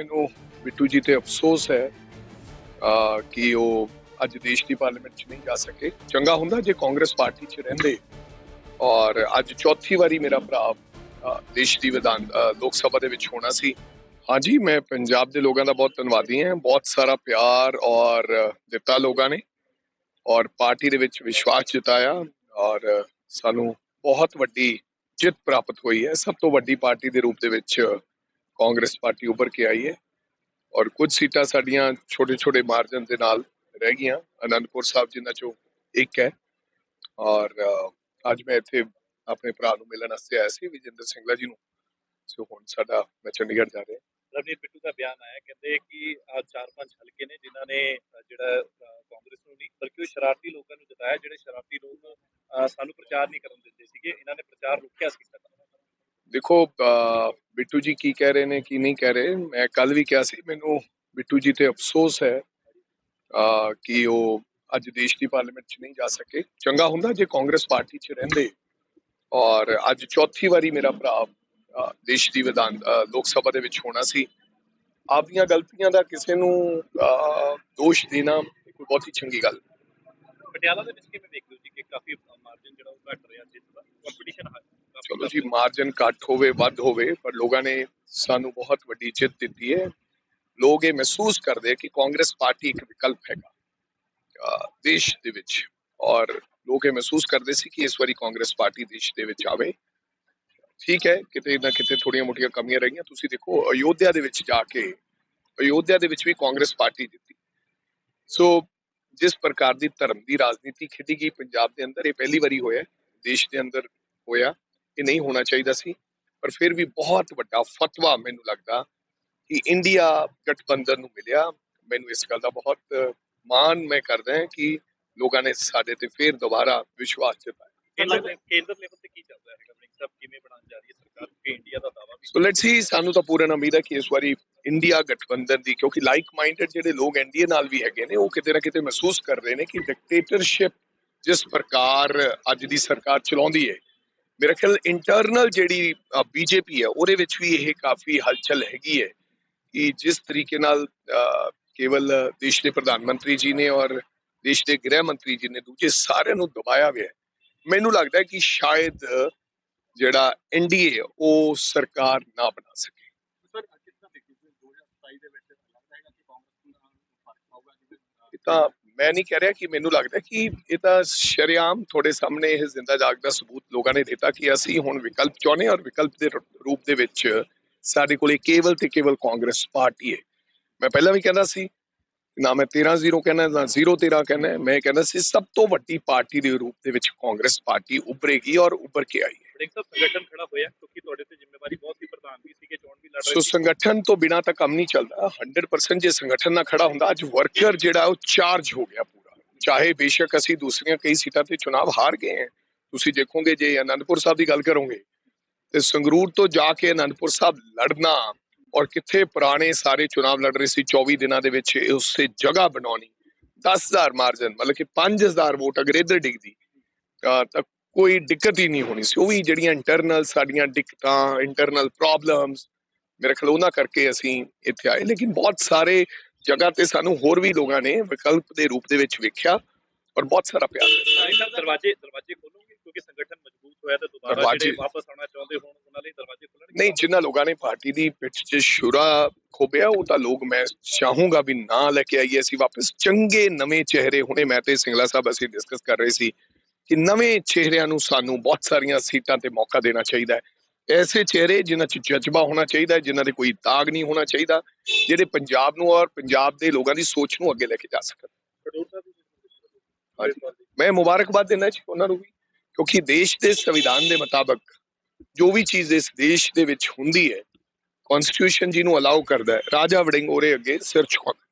ਮੈਨੂੰ ਬਿੱਟੂ ਜੀ ਤੇ ਅਫਸੋਸ ਹੈ ਕਿ ਉਹ ਅੱਜ ਦੇਸ਼ ਦੀ ਪਾਰਲੀਮੈਂਟ 'ਚ ਨਹੀਂ ਜਾ ਸਕੇ। ਚੰਗਾ ਹੁੰਦਾ ਜੇ ਕਾਂਗਰਸ ਪਾਰਟੀ 'ਚ ਰਹਿੰਦੇ। ਔਰ ਅੱਜ ਚੌਥੀ ਵਾਰੀ ਮੇਰਾ ਭਰਾ ਦੇਸ਼ ਦੀ ਵਿਧਾਨ ਲੋਕ ਸਭਾ ਦੇ ਵਿੱਚ ਹੋਣਾ ਸੀ। ਹਾਂਜੀ, ਮੈਂ ਪੰਜਾਬ ਦੇ ਲੋਕਾਂ ਦਾ ਬਹੁਤ ਧੰਨਵਾਦੀ ਹਾਂ। ਬਹੁਤ ਸਾਰਾ ਪਿਆਰ ਔਰ ਦਿੱਤਾ ਲੋਕਾਂ ਨੇ। ਔਰ ਪਾਰਟੀ ਦੇ ਵਿੱਚ ਵਿਸ਼ਵਾਸ ਜਤਾਇਆ। ਔਰ ਸਾਨੂੰ ਬਹੁਤ ਵੱਡੀ ਜਿੱਤ ਪ੍ਰਾਪਤ ਹੋਈ ਹੈ। ਸਭ ਤੋਂ ਵੱਡੀ ਪਾਰਟੀ ਦੇ ਰੂਪ ਦੇ ਵਿੱਚ ਕਾਂਗਰਸ ਪਾਰਟੀ ਉੱਭਰ ਕੇ ਆਈ ਹੈ ਔਰ ਕੁਝ ਸੀਟਾਂ ਸਾਡੀਆਂ ਛੋਟੇ ਛੋਟੇ ਮਾਰਜਨ ਦੇ ਨਾਲ ਰਹਿ ਗਈਆਂ ਅਨੰਦਪੁਰ ਸਾਹਿਬ ਜਿਨ੍ਹਾਂ ਚੋਂ ਇੱਕ ਹੈ ਔਰ ਅੱਜ ਮੈਂ ਇੱਥੇ ਆਪਣੇ ਭਰਾ ਨੂੰ ਮਿਲਣ ਵਾਸਤੇ ਆਇਆ ਸੀ ਵਿਜੇਂਦਰ ਸਿੰਘਲਾ ਜੀ ਨੂੰ। ਸੋ ਹੁਣ ਸਾਡਾ ਮੈਂ ਚੰਡੀਗੜ੍ਹ ਜਾ ਰਿਹਾ। ਰਵਨੀਤ ਬਿੱਟੂ ਦਾ ਬਿਆਨ ਆਇਆ ਕਹਿੰਦੇ ਕਿ ਆ ਚਾਰ ਪੰਜ ਹਲਕੇ ਨੇ ਜਿਨ੍ਹਾਂ ਨੇ ਜਿਹੜਾ ਕਾਂਗਰਸ ਨੂੰ ਨਹੀਂ ਬਲਕਿ ਉਹ ਸ਼ਰਾਰਤੀ ਲੋਕਾਂ ਨੂੰ ਜਿਤਾਇਆ ਜਿਹੜੇ ਸ਼ਰਾਰਤੀ ਲੋਕ ਸਾਨੂੰ ਪ੍ਰਚਾਰ ਨਹੀਂ ਕਰਨ ਦਿੰਦੇ ਸੀਗੇ ਇਹਨਾਂ ਨੇ ਪ੍ਰਚਾਰ ਰੋਕਿਆ ਸੀ। ਸਾਡਾ ਦੇਖੋ ਬਿੱਟੂ ਜੀ ਕੀ ਕਹਿ ਰਹੇ ਨੇ ਕੀ ਨਹੀਂ ਕਹਿ ਰਹੇ ਮੈਂ ਕੱਲ ਵੀ ਕਿਹਾ ਸੀ ਮੈਨੂੰ ਬਿੱਟੂ ਜੀ ਤੇ ਅਫਸੋਸ ਹੈ ਅ, ਕਿ ਉਹ ਅੱਜ ਦੇਸ਼ ਦੀ ਪਾਰਲੀਮੈਂਟ 'ਚ ਨਹੀਂ ਜਾ ਸਕੇ। ਚੰਗਾ ਹੁੰਦਾ ਜੇ ਕਾਂਗਰਸ ਪਾਰਟੀ 'ਚ ਰਹਿੰਦੇ। ਔਰ ਅੱਜ ਚੌਥੀ ਵਾਰੀ ਮੇਰਾ ਭਰਾ ਦੇਸ਼ ਦੀ ਵਿਧਾਨ ਲੋਕ ਸਭਾ ਦੇ ਵਿੱਚ ਹੋਣਾ ਸੀ। ਆਪਦੀਆਂ ਗਲਤੀਆਂ ਦਾ ਕਿਸੇ ਨੂੰ ਦੋਸ਼ ਦੇਣਾ ਕੋਈ ਹੀ ਚੰਗੀ ਗੱਲ। ਪਟਿਆਲਾ ਦੇ ਵਿੱਚ ਕਿਵੇਂ ਵੇਖਦੇ ਹੋ ਜੀ ਕਿ ਕਾਫੀ ਮਾਰਜਨ ਜਿਹੜਾ ਉਹ ਘਟ ਰਿਹਾ ਜਿੱਤ ਦਾ? ਚਲੋ ਜੀ ਮਾਰਜਨ ਘੱਟ ਹੋਵੇ, ਵੱਧ ਹੋਵੇ, ਪਰ ਲੋਕਾਂ ਨੇ ਸਾਨੂੰ ਬਹੁਤ ਵੱਡੀ ਜਿੱਤ ਦਿੱਤੀ ਹੈ। ਲੋਕ ਇਹ ਮਹਿਸੂਸ ਕਰਦੇ ਆ ਕਿ ਕਾਂਗਰਸ ਪਾਰਟੀ ਇੱਕ ਵਿਕਲਪ ਹੈਗਾ ਦੇਸ਼ ਦੇ ਵਿੱਚ। ਔਰ ਲੋਕ ਇਹ ਮਹਿਸੂਸ ਕਰਦੇ ਸੀ ਕਿ ਇਸ ਵਾਰੀ ਕਾਂਗਰਸ ਪਾਰਟੀ ਦੇਸ਼ ਦੇ ਵਿੱਚ ਆਵੇ। ਠੀਕ ਹੈ, ਕਿਤੇ ਨਾ ਕਿਤੇ ਥੋੜੀਆਂ ਮੋਟੀਆਂ ਕਮੀਆਂ ਰਹੀਆਂ। ਤੁਸੀਂ ਦੇਖੋ, ਅਯੋਧਿਆ ਦੇ ਵਿੱਚ ਜਾ ਕੇ, ਅਯੋਧਿਆ ਦੇ ਵਿੱਚ ਵੀ ਕਾਂਗਰਸ ਪਾਰਟੀ ਜਿੱਤੀ। ਸੋ ਜਿਸ ਪ੍ਰਕਾਰ ਦੀ ਧਰਮ ਦੀ ਰਾਜਨੀਤੀ ਖੇਡੀ ਗਈ ਪੰਜਾਬ ਦੇ ਅੰਦਰ, ਇਹ ਪਹਿਲੀ ਵਾਰੀ ਹੋਇਆ, ਦੇਸ਼ ਦੇ ਅੰਦਰ ਹੋਇਆ। ਇਹ ਨਹੀਂ ਹੋਣਾ ਚਾਹੀਦਾ ਸੀ। ਪਰ ਫਿਰ ਵੀ ਬਹੁਤ ਵੱਡਾ ਫਤਵਾ ਮੈਨੂੰ ਲੱਗਦਾ ਕਿ ਇੰਡੀਆ ਗਠਬੰਧਨ ਨੂੰ ਮਿਲਿਆ। ਮੈਨੂੰ ਇਸ ਗੱਲ ਦਾ ਬਹੁਤ ਮਾਣ ਮੈਂ ਕਰਦਾ ਹਾਂ ਕਿ ਲੋਕਾਂ ਨੇ ਸਾਡੇ ਤੇ ਫਿਰ ਦੁਬਾਰਾ ਵਿਸ਼ਵਾਸ ਜਤਾਇਆ। ਕੇਂਦਰ ਲੈਵਲ ਤੇ ਕੀ ਚੱਲਦਾ ਹੈ ਗਵਰਨਿੰਗ ਸਭ ਕਿਵੇਂ ਬਣਾਉਣ ਜਾ ਰਹੀ ਹੈ ਸਰਕਾਰ? ਕਿ ਇੰਡੀਆ ਦਾ ਦਾਵਾ ਵੀ ਸੋ ਲੈਟਸ ਸੀ ਸਾਨੂੰ ਤਾਂ ਪੂਰਨ ਉਮੀਦ ਹੈ ਕਿ ਇਸ ਵਾਰੀ ਇੰਡੀਆ ਗਠਬੰਧਨ ਦੀ ਕਿਉਂਕਿ ਲਾਈਕ ਮਾਈਂਡਡ ਜਿਹੜੇ ਲੋਕ ਐਨਡੀਏ ਨਾਲ ਵੀ ਹੈਗੇ ਨੇ ਉਹ ਕਿਤੇ ਨਾ ਕਿਤੇ ਮਹਿਸੂਸ ਕਰ ਰਹੇ ਨੇ ਕਿ ਡਿਕਟੇਟਰਸ਼ਿਪ ਜਿਸ ਪ੍ਰਕਾਰ ਅੱਜ ਦੀ ਸਰਕਾਰ ਚਲਾਉਂਦੀ ਹੈ ਮੇਰਾ ਖਿਆਲ ਇੰਟਰਨਲ ਜਿਹੜੀ ਬੀਜੇਪੀ ਹੈ ਉਹਦੇ ਵਿੱਚ ਵੀ ਇਹ ਕਾਫੀ ਹਲਚਲ ਹੈਗੀ ਹੈ ਕਿ ਜਿਸ ਤਰੀਕੇ ਨਾਲ ਕੇਵਲ ਦੇਸ਼ ਦੇ ਪ੍ਰਧਾਨ ਮੰਤਰੀ ਜੀ ਨੇ ਔਰ ਦੇਸ਼ ਦੇ ਗ੍ਰਹਿ ਮੰਤਰੀ ਜੀ ਨੇ ਦੂਜੇ ਸਾਰਿਆਂ ਨੂੰ ਦਬਾਇਆ ਹੋਇਆ ਮੈਨੂੰ ਲੱਗਦਾ ਹੈ ਕਿ ਸ਼ਾਇਦ ਜਿਹੜਾ ਐਨਡੀਏ ਉਹ ਸਰਕਾਰ ਨਾ ਬਣਾ ਸਕੇ। ਸਰ ਕਿਸ ਤਰ੍ਹਾਂ ਦੇਖਦੇ ਹੋ 2027 ਦੇ ਵਿੱਚ ਲੱਗਦਾ ਹੈਗਾ ਕਿ ਕਾਂਗਰਸ ਨੂੰ ਫ਼ਰਕ ਪਾਊਗਾ ਜਿਵੇਂ ਇਹ ਤਾਂ ਮੈਂ ਨਹੀਂ ਕਹਿ ਰਿਹਾ ਕਿ ਮੈਨੂੰ ਲੱਗਦਾ ਕਿ ਇਹ ਤਾਂ ਸ਼ਰੇਆਮ ਤੁਹਾਡੇ ਸਾਹਮਣੇ ਇਹ ਜ਼ਿੰਦਾ ਜਾਗਦਾ ਸਬੂਤ ਲੋਕਾਂ ਨੇ ਦਿੱਤਾ ਕਿ ਅਸੀਂ ਹੁਣ ਵਿਕਲਪ ਚਾਹੁੰਦੇ ਹਾਂ ਔਰ ਵਿਕਲਪ ਦੇ ਰੂਪ ਦੇ ਵਿੱਚ ਸਾਡੇ ਕੋਲੇ ਕੇਵਲ ਤੇ ਕੇਵਲ ਕਾਂਗਰਸ ਪਾਰਟੀ ਹੈ। ਮੈਂ ਪਹਿਲਾਂ ਵੀ ਕਹਿੰਦਾ ਸੀ ਨਾ ਮੈਂ 13-0 ਕਹਿੰਦਾ ਨਾ 0-13 ਕਹਿੰਦਾ ਮੈਂ ਕਹਿੰਦਾ ਸੀ ਸਭ ਤੋਂ ਵੱਡੀ ਪਾਰਟੀ ਦੇ ਰੂਪ ਦੇ ਵਿੱਚ ਕਾਂਗਰਸ ਪਾਰਟੀ ਉੱਭਰੇਗੀ ਔਰ ਉੱਭਰ ਕੇ ਆਈ ਹੈ। ਇੱਕ ਸਭ ਸੰਗਠਨ ਖੜਾ ਹੋਇਆ ਕਿਉਂਕਿ ਤੁਹਾਡੇ ਤੇ ਜ਼ਿੰਮੇਵਾਰੀ ਬਹੁਤ ਸੀ ਪ੍ਰਧਾਨ ਵੀ ਸੀਗੇ ਚੋਣ ਵੀ ਲੜ ਸੋ ਰਹੇ ਸੀ ਸੰਗਠਨ ਤੋਂ ਬਿਨਾ ਤਾਂ ਕੰਮ ਨਹੀਂ ਚੱਲਦਾ। 100% ਜੇ ਸੰਗਠਨ ਨਾ ਖੜਾ ਹੁੰਦਾ ਅੱਜ ਵਰਕਰ ਜਿਹੜਾ ਉਹ ਚਾਰਜ ਹੋ ਗਿਆ ਪੂਰਾ। ਚਾਹੇ ਬੇਸ਼ੱਕ ਅਸੀਂ ਦੂਸਰੀਆਂ ਕਈ ਸੀਟਾਂ ਤੇ ਚੁਣਾਵ ਹਾਰ ਗਏ ਹਾਂ ਤੁਸੀਂ ਦੇਖੋਗੇ ਜੇ ਅਨੰਦਪੁਰ ਸਾਹਿਬ ਦੀ ਗੱਲ ਕਰੋਗੇ, ਤੇ ਸੰਗਰੂਰ ਤੋਂ ਜਾ ਕੇ ਅਨੰਦਪੁਰ ਸਾਹਿਬ ਲੜਨਾ ਔਰ ਕਿੱਥੇ ਪੁਰਾਣੇ ਸਾਰੇ ਚੁਣਾਵ ਲੜ ਰਹੇ ਸੀ 24 ਦਿਨਾਂ ਦੇ ਵਿੱਚ ਉਸੇ ਜਗ੍ਹਾ ਬਣਾਉਣੀ 10000 ਮਾਰਜਨ ਮਤਲਬ ਕਿ 5000 ਵੋਟ ਅਗਰ ਇੱਧਰ ਡਿੱਗਦੀ, ਤਾਂ ਕੋਈ ਦਿੱਕਤ ਹੀ ਨਹੀਂ ਹੋਣੀ ਸੀ। ਉਹ ਵੀ ਜਿਹੜੀਆਂ ਇੰਟਰਨਲ ਸਾਡੀਆਂ ਦਿੱਕਤਾਂ ਇੰਟਰਨਲ ਪ੍ਰੋਬਲਮਸ ਮੇਰੇ ਖਿਆਲ ਉਹਨਾਂ ਕਰਕੇ ਅਸੀਂ ਇੱਥੇ ਆਏ। ਲੇਕਿਨ ਬਹੁਤ ਸਾਰੇ ਜਗ੍ਹਾ ਤੇ ਸਾਨੂੰ ਹੋਰ ਵੀ ਲੋਕਾਂ ਨੇ ਵਿਕਲਪ ਦੇ ਰੂਪ ਦੇ ਵਿੱਚ ਵੇਖਿਆ ਔਰ ਬਹੁਤ ਸਾਰਾ ਪਿਆਰ ਦਿੱਤਾ। ਦਰਵਾਜ਼ੇ ਦਰਵਾਜ਼ੇ ਖੋਲੋਗੇ ਕਿਉਂਕਿ ਸੰਗਠਨ ਮਜ਼ਬੂਤ ਹੋਇਆ ਤੇ ਦੁਬਾਰਾ ਜਿਹੜੇ ਵਾਪਸ ਆਉਣਾ ਚਾਹੁੰਦੇ ਹੋਣ ਉਹਨਾਂ ਲਈ ਦਰਵਾਜ਼ੇ ਖੁੱਲਣਗੇ। ਨਹੀਂ ਜਿਨ੍ਹਾਂ ਲੋਕਾਂ ਨੇ ਪਾਰਟੀ ਦੀ ਪਿੱਠ 'ਚ ਸ਼ੁਰਾ ਖੋਬਿਆ ਉਹ ਤਾਂ ਲੋਕ ਮੈਂ ਚਾਹੂੰਗਾ ਵੀ ਨਾ ਲੈ ਕੇ ਆਈਏ। ਅਸੀਂ ਵਾਪਸ ਚੰਗੇ ਨਵੇਂ ਚਿਹਰੇ ਹੁਣੇ ਮੈਂ ਤੇ ਸਿੰਗਲਾ ਸਾਹਿਬ ਅਸੀਂ ਡਿਸਕਸ ਕਰ ਰਹੇ ਸੀ ਕਿ ਨਵੇਂ ਚਿਹਰਿਆਂ ਨੂੰ ਸਾਨੂੰ ਬਹੁਤ ਸਾਰੀਆਂ ਸੀਟਾਂ ਤੇ ਮੌਕਾ ਦੇਣਾ ਚਾਹੀਦਾ ਹੈ। ਐਸੇ ਚਿਹਰੇ ਜਿਨ੍ਹਾਂ 'ਚ ਜਜ਼ਬਾ ਹੋਣਾ ਚਾਹੀਦਾ ਹੈ ਜਿਨ੍ਹਾਂ ਦੇ ਕੋਈ ਦਾਗ ਨਹੀਂ ਹੋਣਾ ਚਾਹੀਦਾ ਜਿਹੜੇ ਪੰਜਾਬ ਨੂੰ ਔਰ ਪੰਜਾਬ ਦੇ ਲੋਕਾਂ ਦੀ ਸੋਚ ਨੂੰ ਅੱਗੇ ਲੈ ਕੇ ਜਾ ਸਕਣ। ਮੈਂ ਮੁਬਾਰਕਬਾਦ ਦੇਣਾ ਜੀ ਉਹਨਾਂ ਨੂੰ ਵੀ। ਕਿਉਂਕਿ ਦੇਸ਼ ਦੇ ਸੰਵਿਧਾਨ ਦੇ ਮੁਤਾਬਕ ਜੋ ਵੀ ਚੀਜ਼ ਇਸ ਦੇਸ਼ ਦੇ ਵਿੱਚ ਹੁੰਦੀ ਹੈ ਕਨਸਟੀਟਿਊਸ਼ਨ ਜਿਹਨੂੰ ਅਲਾਉ ਕਰਦਾ ਹੈ। ਰਾਜਾ ਵੜਿੰਗ ਉਹਦੇ ਅੱਗੇ ਸਿਰ ਝੁਕਾਉਂਦਾ